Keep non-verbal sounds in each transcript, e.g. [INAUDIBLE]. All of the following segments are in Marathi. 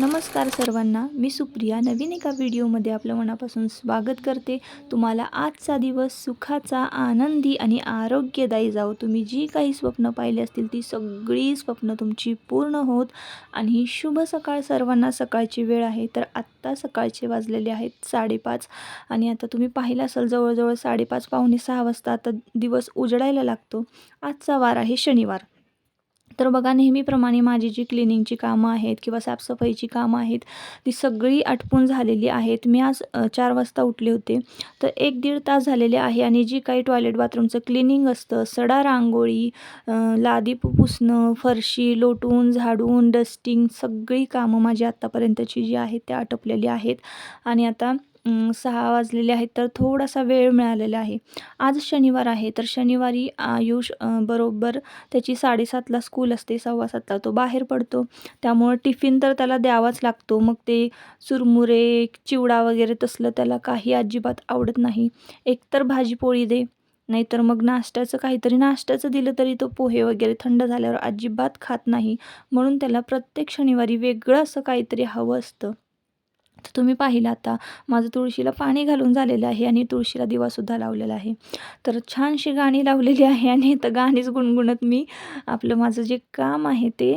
नमस्कार सर्वांना. मी सुप्रिया. नवीन एका व्हिडिओमध्ये आपलं मनापासून स्वागत करते. तुम्हाला आजचा दिवस सुखाचा आनंदी आणि आरोग्यदायी जावो. तुम्ही जी काही स्वप्न पाहिली असतील ती सगळी स्वप्न तुमची पूर्ण होत. आणि ही शुभ सकाळ सर्वांना. सकाळची वेळ आहे तर आत्ता सकाळचे वाजलेले आहेत साडेपाच. आणि आता तुम्ही पाहिलं असाल जवळजवळ साडेपाच पावणे सहा वाजता आता दिवस उजडायला लागतो. आजचा वार आहे शनिवार. तर बघा नेहमीप्रमाणे माझी जी क्लिनिंगची कामं आहेत किंवा साफसफाईची कामं आहेत ती सगळी आटपून झालेली आहेत. मी आज चार वाजता उठले होते. तर एक दीड तास झालेले आहे आणि जी काही टॉयलेट बाथरूमचं क्लिनिंग असतं सडा रांगोळी लादी पुसणं फरशी लोटून झाडून डस्टिंग सगळी कामं माझी आत्तापर्यंतची जी आहेत त्या आटपलेली आहेत. आणि आता सहा वाजलेले आहेत तर थोडासा वेळ मिळालेला आहे. आज शनिवार आहे तर शनिवारी आयुष बरोबर त्याची साडेसातला स्कूल असते सव्वा सातला तो बाहेर पडतो. त्यामुळं टिफिन तर त्याला द्यावाच लागतो. मग ते चुरमुरे चिवडा वगैरे तसलं त्याला काही अजिबात आवडत नाही. एकतर भाजी पोळी दे नाहीतर मग नाश्त्याचं काहीतरी. नाश्त्याचं दिलं तरी तो पोहे वगैरे थंड झाल्यावर अजिबात खात नाही. म्हणून त्याला प्रत्येक शनिवारी वेगळं असं काहीतरी हवं असतं. तर तुम्ही पाहिलं आता माझं तुळशीला पाणी घालून झालेलं आहे आणि तुळशीला दिवासुद्धा लावलेला आहे. तर छानशी गाणी लावलेली आहे आणि तर गाणीच गुणगुणत मी आपलं माझं जे काम आहे ते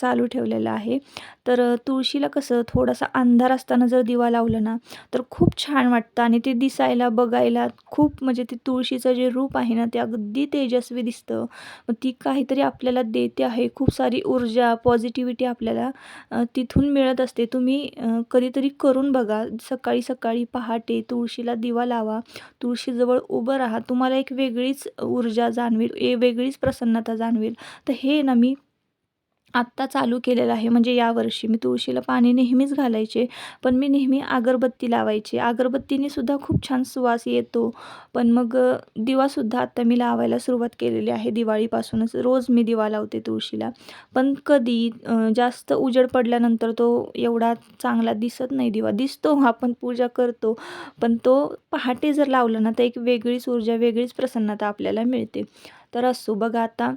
चालू ठेवलेलं आहे. तर तुळशीला कसं थोडासा अंधार असताना जर दिवा लावलं ना तर खूप छान वाटतं आणि ते दिसायला बघायला खूप म्हणजे ते तुळशीचं जे रूप आहे ना ते अगदी तेजस्वी दिसतं. मग ती काहीतरी आपल्याला देते आहे. खूप सारी ऊर्जा पॉझिटिव्हिटी आपल्याला तिथून मिळत असते. तुम्ही कधीतरी करून बघा. सकाळी सकाळी पहाटे तुळशीला दिवा लावा. तुळशीजवळ उभं राहा. तुम्हाला एक वेगळीच ऊर्जा जाणवेल. ए वेगळीच प्रसन्नता जाणवेल. तर हे ना मी आत्ता चालू केलेलं आहे. म्हणजे यावर्षी मी तुळशीला पाणी नेहमीच घालायचे पण मी नेहमी अगरबत्ती लावायचे. अगरबत्तीने सुद्धा खूप छान सुवास येतो. पण मग दिवासुद्धा आत्ता मी लावायला सुरुवात केलेली आहे. दिवाळीपासूनच रोज मी दिवा लावते तुळशीला. पण कधी जास्त उजेड पडल्यानंतर तो एवढा चांगला दिसत नाही दिवा. दिसतो आपण पूजा करतो पण तो पहाटे जर लावलं ना तर एक वेगळीच ऊर्जा वेगळीच प्रसन्नता आपल्याला मिळते. तर असो बघा आता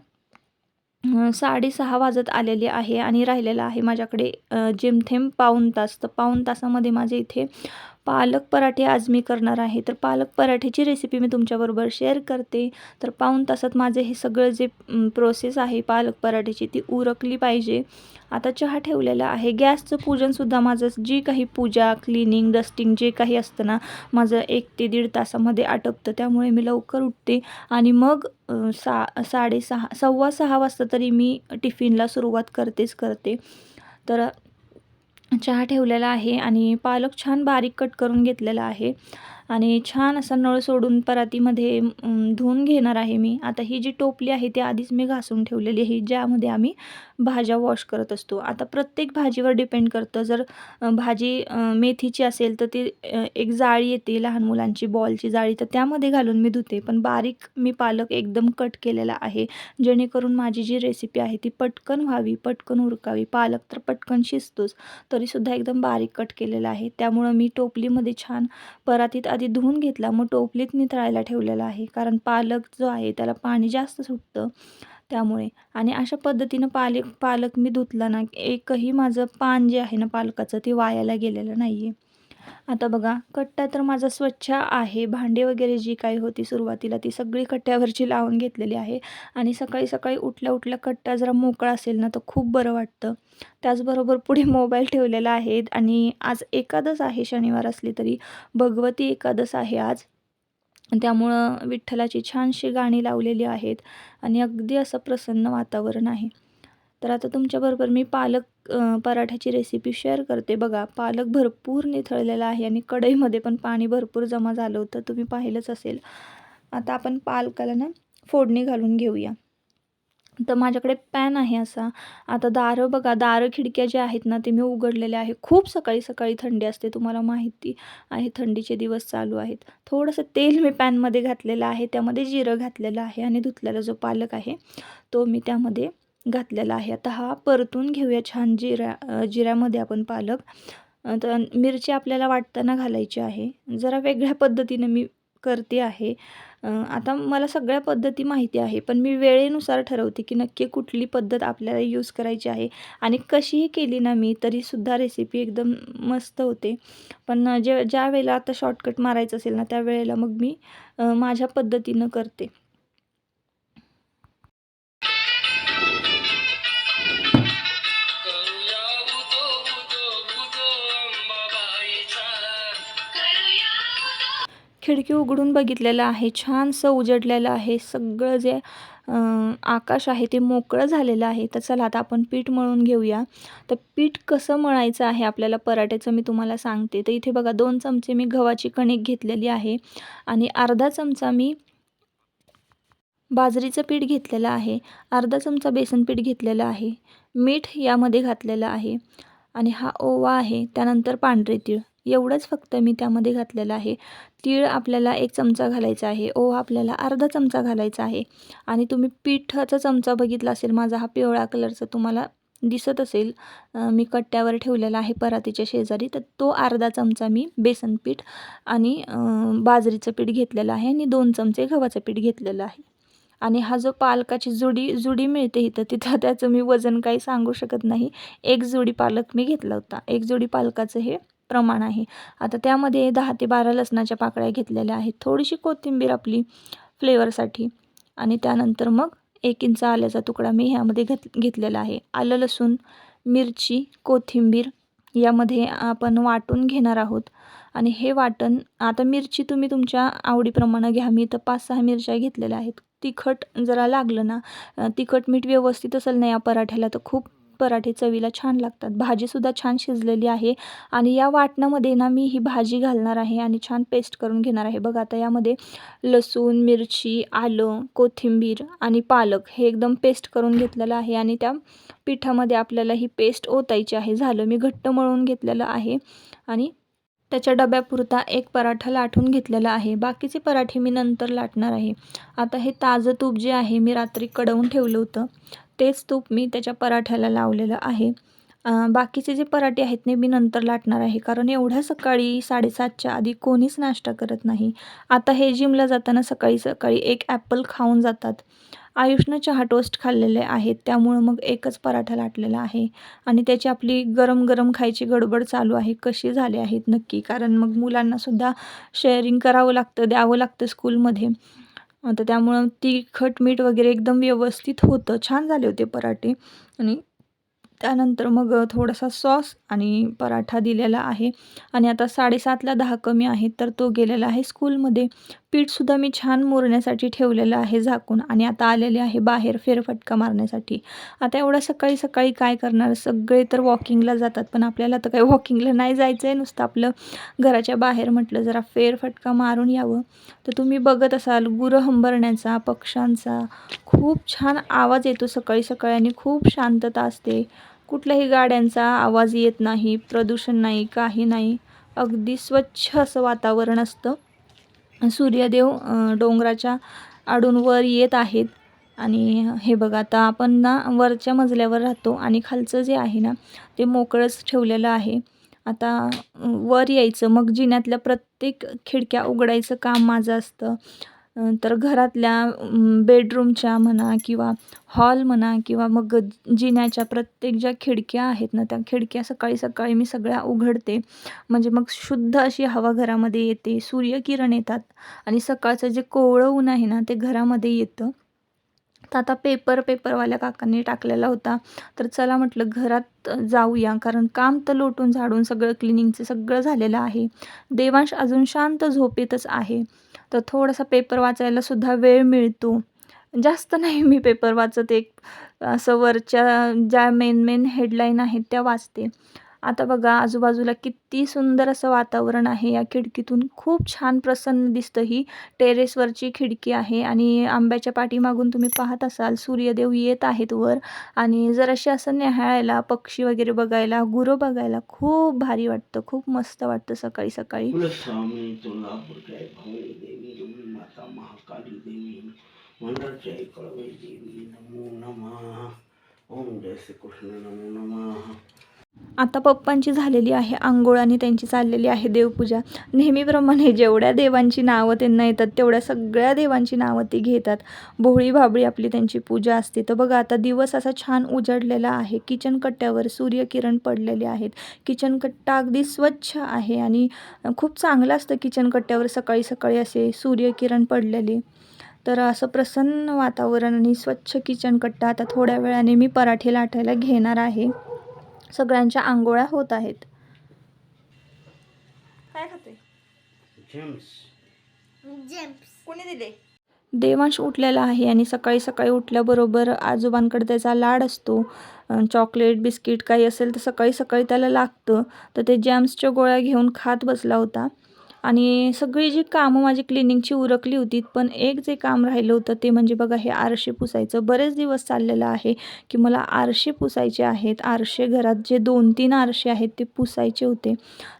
साडेसहा वाजत आलेले आहे आणि राहिलेलं आहे माझ्याकडे जेमथेम पाऊण तास. तर पाऊण तासामध्ये माझे इथे पालक पराठे आज मी करणार आहे. तर पालक पराठ्याची रेसिपी मी तुमच्याबरोबर शेअर करते. तर पाऊण तासात माझे हे सगळं जे प्रोसेस आहे पालक पराठ्याची ती उरकली पाहिजे. आता चहा ठेवलेला आहे. गॅसचं पूजनसुद्धा माझं जी काही पूजा क्लिनिंग डस्टिंग जे काही असतं ना माझं एक ते दीड तासामध्ये आटपतं. त्यामुळे मी लवकर उठते आणि मग सा साडेसहा सव्वा सहा वाजता तरी मी टिफिनला सुरुवात करतेच करते. तर चहा ठेवलेला आहे आणि पालक छान बारीक कट करून घेतलेला आहे. आणि छान असा नळ सोडून परातीमध्ये धुवून घेणार आहे मी. आता ही जी टोपली आहे ती आधीच मी घासून ठेवलेली आहे ज्यामध्ये आम्ही भाज्या वॉश करत असतो. आता प्रत्येक भाजीवर डिपेंड करतं. जर भाजी मेथीची असेल तर ती एक जाळी येते लहान मुलांची बॉलची जाळी तर त्यामध्ये घालून मी धुते. पण बारीक मी पालक एकदम कट केलेला आहे. जेणेकरून माझी जी रेसिपी आहे ती पटकन व्हावी पटकन उरकावी. पालक तर पटकन शिजतोच तरीसुद्धा एकदम बारीक कट केलेला आहे. त्यामुळं मी टोपलीमध्ये छान परातीत आधी धुवून घेतला मग टोपलीत निथळायला ठेवलेला आहे. कारण पालक जो आहे त्याला पाणी जास्त सुटतं त्यामुळे. आणि अशा पद्धतीनं पालक पालक मी धुतला ना एकही माझं पान जे आहे ना पालकाचं ते वायाला गेलेलं नाही आहे आता बघा कट्टा तर माझा स्वच्छ आहे. भांडे वगैरे जी काही होती सुरुवातीला ती सगळी कट्ट्यावरची लावून घेतलेली आहे. आणि सकाळी सकाळी उठल्या उठल्या कट्टा जरा मोकळा असेल ना तर खूप बरं वाटतं. त्याचबरोबर पुढे मोबाईल ठेवलेला आहे. आणि आज एकादस आहे शनिवार असली तरी. भगवती एकादस आहे आज. त्यामुळं विठ्ठलाची छानशी गाणी लावलेली आहेत. आणि अगदी असं प्रसन्न वातावरण आहे. तर आता तुमच्याबरोबर मी पालक पराठ्याची रेसिपी शेअर करते. बघा पालक भरपूर निथळलेला आहे आणि कढईमध्ये पण पाणी भरपूर जमा झालं होतं. तुम्ही पाहिलंच असेल. आता आपण पालकाला ना फोडणी घालून घेऊया. तर माझ्याकडे पॅन आहे असा. आता दारं बघा दारं खिडक्या ज्या आहेत ना ते मी उघडलेले आहे. खूप सकाळी सकाळी थंडी असते तुम्हाला माहिती आहे थंडीचे दिवस चालू आहेत. थोडंसं तेल मी पॅनमध्ये घातलेलं आहे. त्यामध्ये जिरं घातलेलं आहे आणि धुतलेला जो पालक आहे तो मी त्यामध्ये घातलेला आहे. आता हा परतून घेऊया छान जिऱ्या जिऱ्यामध्ये आपण पालक. तर मिरची आपल्याला वाटताना घालायची आहे. जरा वेगळ्या पद्धतीने मी करते आहे. आता मला सगळ्या पद्धती माहिती आहे पण मी वेळेनुसार ठरवते की नक्की कुठली पद्धत आपल्याला यूज करायची आहे. आणि कशीही केली ना मी तरीसुद्धा रेसिपी एकदम मस्त होते. पण जे ज्या वेळेला आता शॉर्टकट मारायचं असेल ना त्यावेळेला मग मी माझ्या पद्धतीनं करते. खिडकी उघडून बघितलेलं आहे. छानसं उजडलेलं आहे. सगळं जे आकाश आहे ते मोकळं झालेलं आहे. तर चला आता आपण पीठ मळून घेऊया. तर पीठ कसं मळायचं आहे आपल्याला पराठ्याचं मी तुम्हाला सांगते. तर इथे बघा दोन चमचे मी गव्हाची कणिक घेतलेली आहे. आणि अर्धा चमचा मी बाजरीचं पीठ घेतलेलं आहे. अर्धा चमचा बेसन पीठ घेतलेलं आहे. मीठ यामध्ये घातलेलं आहे. आणि हा ओवा आहे. त्यानंतर पांढरे तीळ. एवढंच फक्त मी त्यामध्ये घातलेलं आहे. तीळ आपल्याला एक चमचा घालायचा आहे. ओवा आपल्याला अर्धा चमचा घालायचा आहे. आणि तुम्ही पिठाचा चमचा बघितला असेल माझा हा पिवळा कलरचा तुम्हाला दिसत असेल. मी कट्ट्यावर ठेवलेला आहे परातीच्या शेजारी. तर तो अर्धा चमचा मी बेसन पीठ आणि बाजरीचं पीठ घेतलेलं आहे आणि दोन चमचे गव्हाचं पीठ घेतलेलं आहे. आणि हा जो पालकाची जुडी जुडी मिळते इथं तिथं त्याचं मी वजन काही सांगू शकत नाही. एक जुडी पालक मी घेतला होता. एक जुडी पालकाचं हे प्रमाण आहे. आता त्यामध्ये दहा ते बारा लसणाच्या पाकळ्या घेतलेल्या आहेत. थोडीशी कोथिंबीर आपली फ्लेवरसाठी आणि त्यानंतर मग एक इंच आल्याचा तुकडा मी ह्यामध्ये घेत घेतलेला आहे. आलं लसूण मिरची कोथिंबीर यामध्ये आपण वाटून घेणार आहोत. आणि हे वाटण आता मिरची तुम्ही तुमच्या आवडीप्रमाणे घ्या. मी तर पाच सहा मिरच्या घेतलेल्या आहेत. तिखट जरा लागलं ना तिखट मीठ व्यवस्थित असेल ना या पराठ्याला तर खूप पराठे चवीला छान लागतात. भाजीसुद्धा छान शिजलेली आहे आणि या वाटणामध्ये ना मी ही भाजी घालणार आहे आणि छान पेस्ट करून घेणार आहे. बघा आता यामध्ये लसूण मिरची आलं कोथिंबीर आणि पालक हे एकदम पेस्ट करून घेतलेलं आहे आणि त्या पिठामध्ये आपल्याला ही पेस्ट ओतायची आहे. झालं मी घट्ट मळून घेतलेलं आहे आणि त्याच्या डब्यापुरता एक पराठा लाटून घेतलेला आहे. बाकीचे पराठे मी नंतर लाटणार आहे. आता हे ताजं तूप जे आहे मी रात्री कडवून ठेवलं होतं. तेच तूप मी त्याच्या पराठ्याला लावलेलं आहे. बाकीचे जे पराठे आहेत ते मी नंतर लाटणार आहे. कारण एवढ्या सकाळी साडेसातच्या आधी कोणीच नाश्ता करत नाही. आता हे जिमला जाताना सकाळी सकाळी एक ॲपल खाऊन जातात. आयुषनं चहा टोस्ट खाल्लेले आहेत. त्यामुळं मग एकच पराठा लाटलेला आहे. आणि त्याची आपली गरम गरम खायची गडबड चालू आहे. कशी झाले आहेत नक्की? कारण मग मुलांनासुद्धा शेअरिंग करावं लागतं द्यावं लागतं स्कूलमध्ये तर त्यामुळं तिखट मीठ वगैरे एकदम व्यवस्थित होतं. छान झाले होते पराठे. आणि त्यानंतर मग थोडासा सॉस आणि पराठा दिलेला आहे. आणि आता साडेसातला दहा कमी आहेत तर तो गेलेला आहे स्कूलमध्ये. पीठसुद्धा मी छान मुरण्यासाठी ठेवलेलं आहे झाकून आणि आता आलेले आहे बाहेर फेरफटका मारण्यासाठी. आता एवढं सकाळी सकाळी काय करणार? सगळे तर वॉकिंगला जातात पण आपल्याला तर काही वॉकिंगला नाही जायचं आहे नुसतं आपलं घराच्या बाहेर म्हटलं जरा फेरफटका मारून यावं. तर तुम्ही बघत असाल गुरं हंबरण्याचा पक्ष्यांचा खूप छान आवाज येतो सकाळी सकाळी आणि खूप शांतता असते. कुठल्याही गाड्यांचा आवाज येत नाही प्रदूषण नाही काही नाही. अगदी स्वच्छ असं वातावरण असतं. सूर्यदेव डोंगराच्या आडून वर येत आहेत. आणि हे बघा आता आपण ना वरच्या मजल्यावर राहतो आणि खालचं जे आहे ना ते मोकळंच ठेवलेलं आहे. आता वर यायचं मग जिन्यातल्या प्रत्येक खिडक्या उघडायचं काम माझं असतं. तर घरातल्या बेडरूमच्या म्हणा किंवा हॉल म्हणा किंवा मग जिन्याच्या प्रत्येक ज्या खिडक्या आहेत ना त्या खिडक्या सकाळी सकाळी मी सगळ्या उघडते. म्हणजे मग शुद्ध अशी हवा घरामध्ये येते सूर्यकिरण येतात आणि सकाळचं जे कोवळं ऊन आहे ना ते घरामध्ये येतं. तर आता पेपर पेपरवाल्या काकांनी टाकलेला होता. तर चला म्हटलं घरात जाऊया कारण काम तर लोटून झाडून सगळं क्लिनिंगचं सगळं झालेलं आहे. देवांश अजून शांत झोपेतच आहे. तर थोडासा पेपर वाचायला सुद्धा वेळ मिळतो. जास्त नाही मी पेपर वाचत एक असं वरच्या ज्या मेन मेन हेडलाईन आहेत त्या वाचते. आता बघा आजूबाजूला किती सुंदर असं वातावरण आहे. या खिडकीतून खूप छान प्रसन्न दिसतं. ही टेरेसवरची खिडकी आहे आणि आंब्याच्या पाठीमागून तुम्ही पाहत असाल सूर्यदेव येत आहेत वर आणि जरासे असं न्याहाळायला पक्षी वगैरे बघायला गुरं बघायला खूप भारी वाटतं. खूप मस्त वाटतं सकाळी सकाळी. देवी नमो नमः. ओम जय श्री कृष्ण नमो नमः. आता पप्पांची झालेली आहे आंघोळ आणि त्यांची चाललेली आहे देवपूजा. नेहमीप्रमाणे जेवढ्या देवांची नावं त्यांना येतात तेवढ्या सगळ्या देवांची नावं ती घेतात. भोळी भाबळी आपली त्यांची पूजा असते. तर बघा आता दिवस असा छान उजडलेला आहे. किचन कट्ट्यावर सूर्यकिरण पडलेले आहेत. किचन कट्टा अगदी स्वच्छ आहे आणि खूप चांगलं असतं किचन कट्ट्यावर सकाळी सकाळी असे सूर्यकिरण पडलेले. तर असं प्रसन्न वातावरण आणि स्वच्छ किचन कट्टा आता थोड्या वेळाने मी पराठे लाटायला घेणार आहे. सगळ्यांच्या आंघोळ्या होत आहेत. काय खाते कोणी दिले? देवांश उठलेला आहे आणि सकाळी सकाळी उठल्याबरोबर आजोबांकडे त्याचा लाड असतो. चॉकलेट बिस्किट काही असेल तर सकाळी सकाळी त्याला लागतं. तर ते जॅम्सच्या गोळ्या घेऊन खात बसला होता. आणि सगळी जी कामं माझी क्लिनिंगची उरकली होती पण एक जे काम राहिलं होतं ते म्हणजे बघा हे आरशे पुसायचं. बरेच दिवस चाललेलं आहे की मला आरशे पुसायचे आहेत. आरशे घरात जे दोन तीन आरशे आहेत ते पुसायचे होते.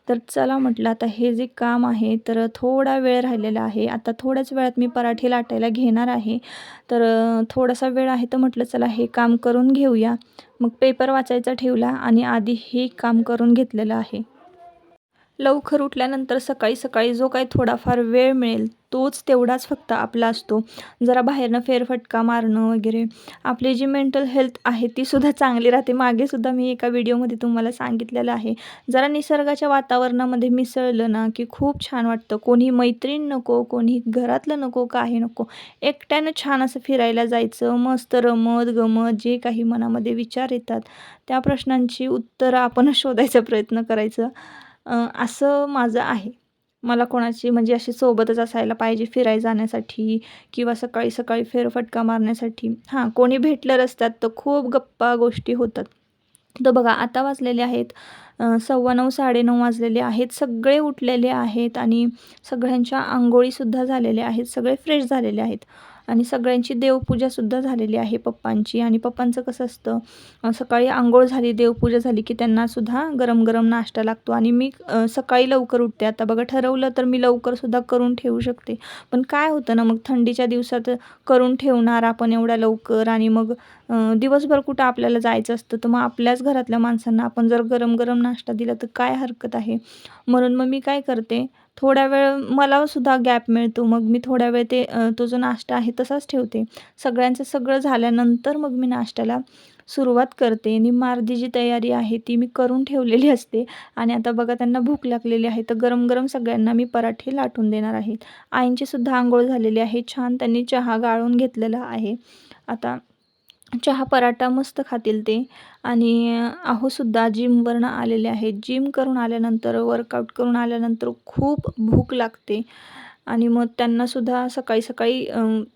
तर चला म्हटलं आता हे जे काम आहे तर थोडा वेळ राहिलेला आहे. आता थोड्याच वेळात मी पराठे लाटायला घेणार आहे. तर थोडासा वेळ आहे तर म्हटलं चला हे काम करून घेऊया. मग पेपर वाचायचा ठेवला आणि आधी हे काम करून घेतलेलं आहे. लवकर उठल्यानंतर सकाळी सकाळी जो काही थोडाफार वेळ मिळेल तोच तेवढाच फक्त आपला असतो. जरा बाहेरनं फेरफटका मारणं वगैरे. आपली जी मेंटल हेल्थ आहे ती सुद्धा चांगली राहते. मागेसुद्धा मी एका व्हिडिओमध्ये तुम्हाला सांगितलेलं आहे. जरा निसर्गाच्या वातावरणामध्ये मिसळलं ना की खूप छान वाटतं. कोणी मैत्रीण नको कोणी घरातलं नको काही नको. एकट्यानं छान असं फिरायला जायचं मस्त रमत गमत जे काही मनामध्ये विचार येतात त्या प्रश्नांची उत्तरं आपण शोधायचा प्रयत्न करायचं. असं माझं आहे. मला कोणाची म्हणजे अशी सोबतच असायला पाहिजे फिराय जाण्यासाठी किंवा सकाळी सकाळी फेरफटका मारण्यासाठी. हां कोणी भेटलं रस्त्यात तर खूप गप्पा गोष्टी होतात. तर बघा आता वाजलेले आहेत सव्वा नऊ साडेनऊ वाजलेले आहेत. सगळे उठलेले आहेत आणि सगळ्यांच्या आंघोळीसुद्धा झालेल्या आहेत. सगळे फ्रेश झालेले आहेत. आणि सगळ्यांची देवपूजासुद्धा झालेली आहे पप्पांची. आणि पप्पांचं कसं असतं सकाळी आंघोळ झाली देवपूजा झाली की त्यांनासुद्धा गरम गरम नाश्ता लागतो. आणि मी सकाळी लवकर उठते. आता बघा ठरवलं तर मी लवकरसुद्धा करून ठेवू शकते. पण काय होतं ना मग थंडीच्या दिवसात करून ठेवणार आपण एवढ्या लवकर? आणि मग दिवसभर कुठं आपल्याला जायचं असतं? तर मग आपल्याच घरातल्या माणसांना आपण जर गरम गरम नाश्ता दिला तर काय हरकत आहे? म्हणून मग मी काय करते थोड्या वेळ मला सुद्धा गॅप मिळतो. मग मी थोड्या वेळ ते तो जो नाश्ता आहे तसाच ठेवते. सगळ्यांचं सगळं झाल्यानंतर मग मी नाश्त्याला सुरुवात करते. निम्मा अर्धी जी तयारी आहे ती मी करून ठेवलेली असते. आणि आता बघा त्यांना भूक लागलेली आहे. तर गरम गरम सगळ्यांना मी पराठे लाटून देणार आहे. आईंचीसुद्धा आंघोळ झालेली आहे. छान त्यांनी चहा गाळून घेतलेला आहे. आता चहा पराठा मस्त खातील ते. आणि अहोसुद्धा जिमवरनं आलेले आहेत. जिम करून आल्यानंतर वर्कआउट करून आल्यानंतर खूप भूक लागते. आणि मग त्यांनासुद्धा सकाळी सकाळी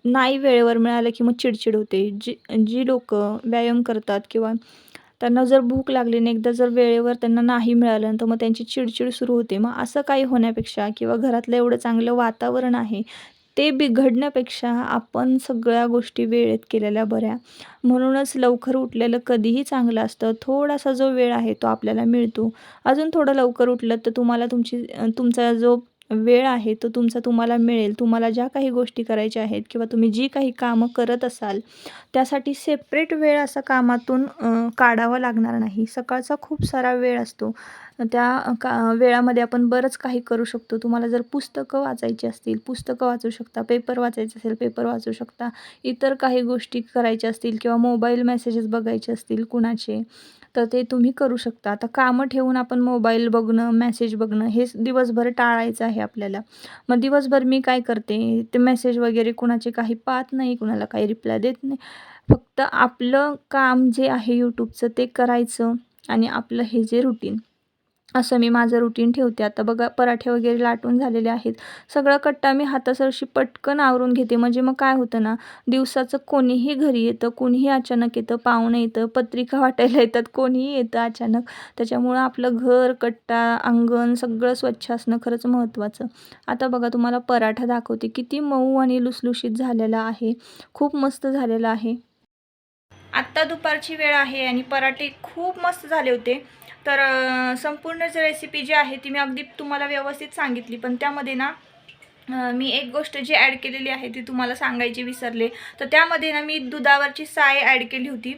नाही वेळेवर मिळालं की मग चिडचिड होते. जी जी लोक व्यायाम करतात किंवा त्यांना जर भूक लागली आणि एकदा जर वेळेवर त्यांना नाही मिळालं तर मग त्यांची चिडचिड सुरू होते. मग असं काही होण्यापेक्षा किंवा घरातलं एवढं चांगलं वातावरण आहे ते बिघडण्यापेक्षा आपण सगळ्या गोष्टी वेळेत केलेल्या बऱ्या. म्हणूनच लवकर उठलेलं कधीही चांगलं असतं. थोडासा जो वेळ आहे तो आपल्याला मिळतो. अजून थोडं लवकर उठलं तर तुम्हाला तुमची तुमचा जो वेळ आहे तो तुमचा तुम्हाला मिळेल. तुम्हाला ज्या काही गोष्टी करायच्या आहेत किंवा तुम्ही जी काही कामं करत असाल त्यासाठी सेपरेट वेळ असा कामातून काढावा लागणार नाही. सकाळचा खूप सारा वेळ असतो. त्या का वेळामध्ये आपण बरंच काही करू शकतो. तुम्हाला जर पुस्तकं वाचायची असतील पुस्तकं वाचू शकता पेपर वाचायचे असेल पेपर वाचू शकता इतर काही गोष्टी करायच्या असतील किंवा मोबाईल मेसेजेस बघायचे असतील कुणाचे तर ते तुम्ही करू शकता. आता कामं ठेवून आपण मोबाईल बघणं मेसेज बघणं हे दिवसभर टाळायचं आहे आपल्याला. मग दिवसभर मी काय करते? ते मेसेज वगैरे कुणाचे काही पाहत नाही कुणाला काही रिप्लाय देत नाही. फक्त आपलं काम जे आहे यूट्यूबचं ते करायचं आणि आपलं हे जे रुटीन असं मी माझं रुटीन ठेवते. आता बघा पराठे वगैरे लाटून झालेले आहेत. सगळा कट्टा मी हातासरशी पटकन आवरून घेते. म्हणजे मग काय होतं ना दिवसाचं कोणीही घरी येतं कोणीही अचानक येतं पाहुणे येतं पत्रिका [LAUGHS] वाटायला येतात कोणीही येतं अचानक. त्याच्यामुळं आपलं घर कट्टा अंगण सगळं स्वच्छ असणं खरंच महत्त्वाचं आता बघा तुम्हाला पराठा दाखवते. किती मऊ आणि लुसलुशीत झालेला आहे. खूप मस्त झालेला आहे. आत्ता दुपारची वेळ आहे आणि पराठे खूप मस्त झाले होते. तर संपूर्ण जी रेसिपी जी आहे ती मी अगदी तुम्हाला व्यवस्थित सांगितली. पण त्यामध्ये ना मी एक गोष्ट जी ॲड केलेली आहे ती तुम्हाला सांगायची विसरले. तर त्यामध्ये ना मी दुधावरची साय ॲड केली होती.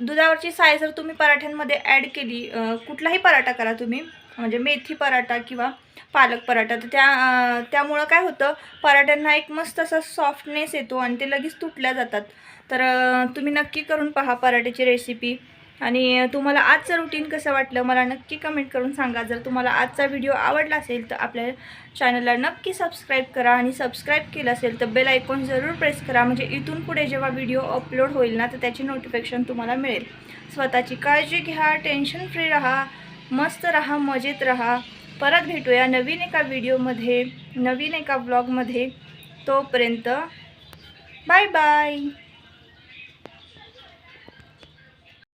दुधावरची साय जर तुम्ही पराठ्यांमध्ये ॲड केली कुठलाही पराठा करा तुम्ही म्हणजे मेथी पराठा किंवा पालक पराठा तर त्या त्यामुळं काय होतं पराठ्यांना एक मस्त असा सॉफ्टनेस येतो आणि ते लगेच तुटल्या जातात. तर तुम्ही नक्की करून पहा पराठ्याची रेसिपी आणि तुम्हाला आजचं रुटीन कसं वाटलं मला नक्की कमेंट करून सांगा. जर तुम्हाला आजचा व्हिडिओ आवडला असेल तर आपल्या चॅनलला नक्की सबस्क्राईब करा. आणि सबस्क्राईब केलं असेल तर बेल आयकॉन जरूर प्रेस करा. म्हणजे इथून पुढे जेव्हा व्हिडिओ अपलोड होईल ना तर त्याची नोटिफिकेशन तुम्हाला मिळेल. स्वतःची काळजी घ्या टेन्शन फ्री राहा मस्त राहा मजेत राहा. परत भेटूया नवीन एका व्हिडिओमध्ये नवीन एका ब्लॉगमध्ये तोपर्यंत बाय बाय